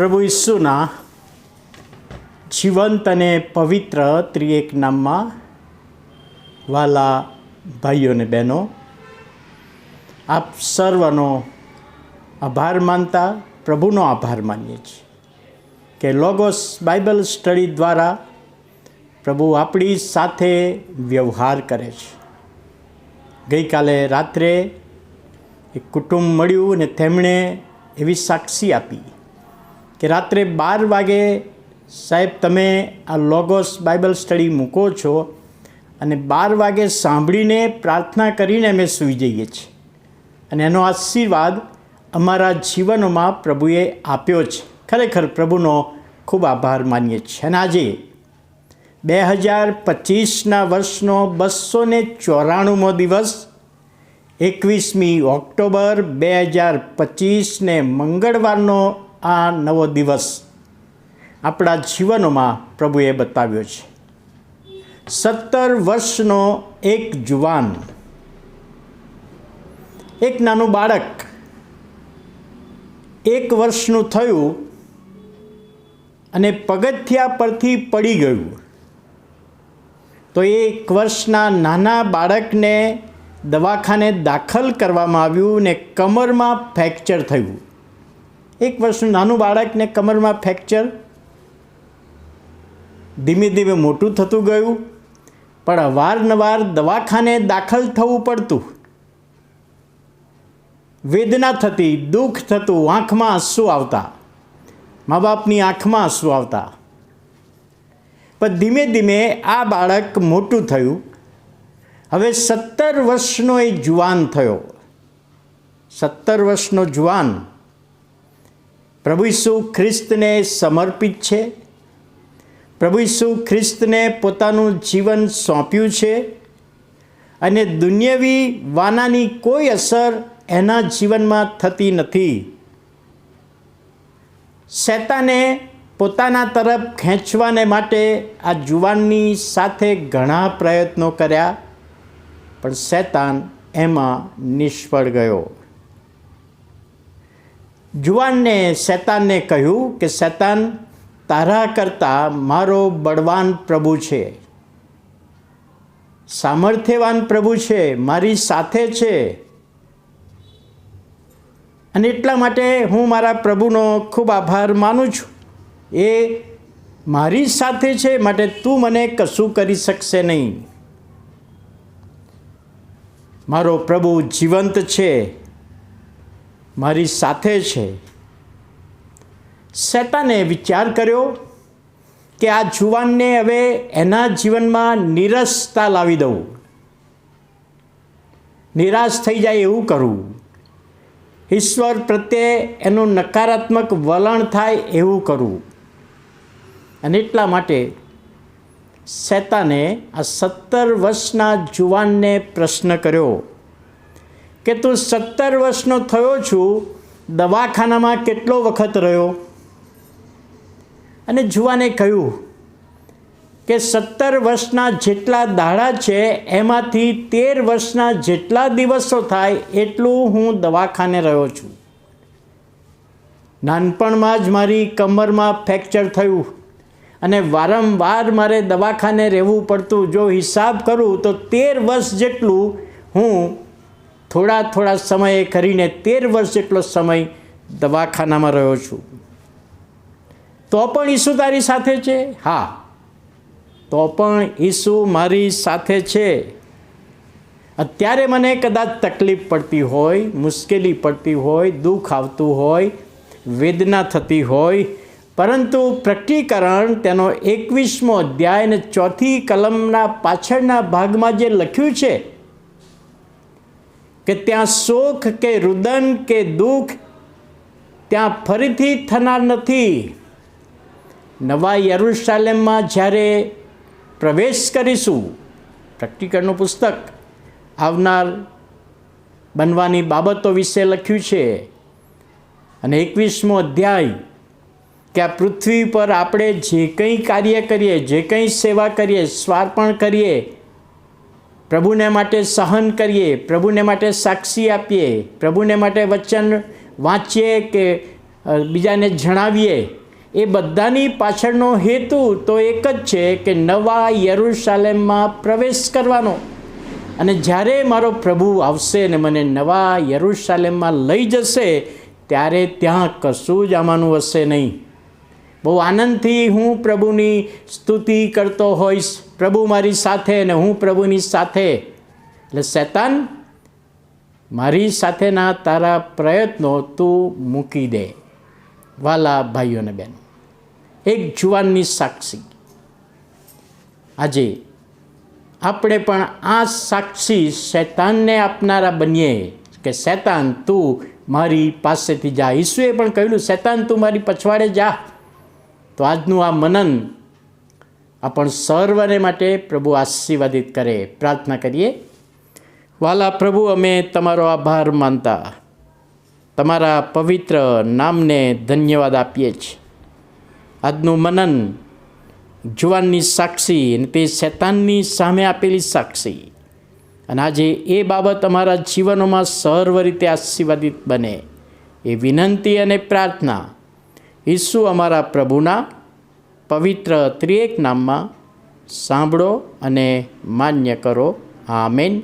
પ્રભુ ઈસુના જીવંત અને પવિત્ર ત્રિએક નામમાં વાલા ભાઈઓ અને બહેનો, આપ સર્વનો આભાર માનતા પ્રભુનો આભાર માનીએ છીએ કે લોગોસ બાઇબલ સ્ટડી દ્વારા પ્રભુ આપણી સાથે વ્યવહાર કરે છે. ગઈકાલે રાત્રે એક કુટુંબ મળ્યું અને તેમણે એવી સાક્ષી આપી. કે રાત્રે બાર વાગે સાહેબ તમે આ લોગોસ બાઇબલ સ્ટડી મૂકો છો અને બાર વાગે સાંભળીને પ્રાર્થના કરીને અમે સૂઈ જઈએ છીએ. અને એનો આશીર્વાદ અમારા જીવનોમાં પ્રભુએ આપ્યો છે. ખરેખર પ્રભુનો ખૂબ આભાર માનીએ છીએ. અને આજે બે હજાર પચીસના વર્ષનો બસો ને ચોરાણુંમો દિવસ, એકવીસમી ઓક્ટોબર બે હજાર પચીસને મંગળવારનો આ નવો દિવસ આપણા જીવનોમાં પ્રભુએ બતાવ્યો છે. સત્તર વર્ષનો એક જુવાન, એક નાનું બાળક, એક વર્ષનું થયું અને પગથિયા પરથી પડી ગયું. તો એક વર્ષના નાના બાળકને દવાખાને દાખલ કરવામાં આવ્યું ને કમરમાં ફ્રેક્ચર થયું. એક વર્ષનું નાનું બાળકને કમરમાં ફ્રેક્ચર ધીમે ધીમે મોટું થતું ગયું, પણ અવારનવાર દવાખાને દાખલ થવું પડતું. વેદના થતી, દુઃખ થતું, આંખમાં આંસુ આવતા. મા બાપની આંખમાં આંસુ આવતા. પણ ધીમે ધીમે આ બાળક મોટું થયું. હવે સત્તર વર્ષનો એ જુવાન થયો. સત્તર વર્ષનો જુવાન પ્રભુ ઈસુ ખ્રિસ્તને સમર્પિત છે. પ્રભુ ઈસુ ખ્રિસ્તને પોતાનું જીવન સોંપ્યું છે. અને દુનિયાવી વાનાની કોઈ અસર એના જીવનમાં થતી નથી. શેતાને પોતાના તરફ ખેંચવાને માટે આ જુવાનની સાથે ઘણા પ્રયત્નો કર્યા, પણ શેતાન એમાં નિષ્ફળ ગયો. જુવાનને શૈતાનને કહ્યું કે, શૈતાન, તારા કરતાં મારો બળવાન પ્રભુ છે. સામર્થ્યવાન પ્રભુ છે, મારી સાથે છે. અને એટલા માટે હું મારા પ્રભુનો ખૂબ આભાર માનું છું. એ મારી સાથે છે, માટે તું મને કશું કરી શકશે નહીં. મારો પ્રભુ જીવંત છે. મારી સાથે છે. શેતાને વિચાર કર્યો કે આ જુવાનને હવે એના જીવનમાં નિરસતા લાવી દઉં. નિરાશ થઈ જાય એવું કરવું ઈશ્વર પ્રત્યે એનું નકારાત્મક વલણ થાય એવું કરવું અને એટલા માટે શેતાને આ સત્તર વર્ષના જુવાનને પ્રશ્ન કર્યો. કે તું સત્તર વર્ષનો થયો છું, દવાખાનામાં કેટલો વખત રહ્યો? અને જુવાને કહ્યું કે સત્તર વર્ષના જેટલા દાડા છે, એમાંથી તેર વર્ષના જેટલા દિવસો થાય એટલું હું દવાખાને રહ્યો છું. નાનપણમાં જ મારી કમરમાં ફ્રેક્ચર થયું અને વારંવાર મારે દવાખાને રહેવું પડતું. જો હિસાબ કરું તો તેર વર્ષ જેટલું હું થોડા થોડા સમયે કરીને તેર વર્ષ જેટલો સમય દવાખાનામાં રહ્યો છું. તો પણ ઈસુ તારી સાથે છે? હા. તો પણ ઈસુ મારી સાથે છે. અત્યારે મને કદાચ તકલીફ પડતી હોય, મુશ્કેલી પડતી હોય, દુઃખ આવતું હોય, વેદના થતી હોય, પરંતુ પ્રકટીકરણ તેનો એકવીસમો અધ્યાય અને ચોથી કલમના પાછળના ભાગમાં જે લખ્યું છે કે ત્યાં શોખ કે રુદન કે દુઃખ ત્યાં ફરીથી થનાર નથી. નવા યરુશાલેમમાં જ્યારે પ્રવેશ કરીશું, પ્રેક્ટિકલનું પુસ્તક આવનાર બનવાની બાબતો વિશે લખ્યું છે. અને એકવીસમો અધ્યાય, કે આ પૃથ્વી પર આપણે જે કંઈ કાર્ય કરીએ, જે કંઈ સેવા કરીએ, સ્વાર્પણ કરીએ પ્રભુને માટે સહન કરીએ, પ્રભુને માટે સાક્ષી આપીએ, પ્રભુને માટે વચન વાંચીએ કે બીજાને જણાવીએ, એ બધાની પાછળનો હેતુ તો એક જ છે કે નવા યરુશાલેમમાં પ્રવેશ કરવાનો. અને જ્યારે મારો પ્રભુ આવશે ને મને નવા યરુશાલેમમાં લઈ જશે, ત્યારે ત્યાં કશું જ આમાંનું હશે નહીં. બહુ આનંદથી હું પ્રભુની સ્તુતિ કરતો હોઈશ. પ્રભુ મારી સાથે ને હું પ્રભુની સાથે. એટલે શેતાન મારી સાથેના તારા પ્રયત્નો તું મૂકી દે. વાલા ભાઈઓ અને બહેનો એક જુવાનની સાક્ષી. આજે આપણે પણ આ સાક્ષી શૈતાનને આપનારા બનીએ કે શૈતાન તું મારી પાસેથી જા. ઈસુએ પણ કહ્યું, શૈતાન તું મારી પછવાડે જા. તો આજનું આ મનન આપણ સર્વને માટે પ્રભુ આશીર્વાદિત કરે. પ્રાર્થના કરીએ. વાલા પ્રભુ, અમે તમારો આભાર માનતા તમારા પવિત્ર નામને ધન્યવાદ આપીએ છીએ. આજનું મનન જુવાનની સાક્ષી અને તે શૈતાનની સામે આપેલી સાક્ષી. અને આજે એ બાબત અમારા જીવનોમાં સર્વ રીતે આશીર્વાદિત બને. એ વિનંતી અને પ્રાર્થના ઈસુ અમારા પ્રભુના પવિત્ર ત્રિએક નામમાં સાંભળો અને માન્ય કરો. આમેન.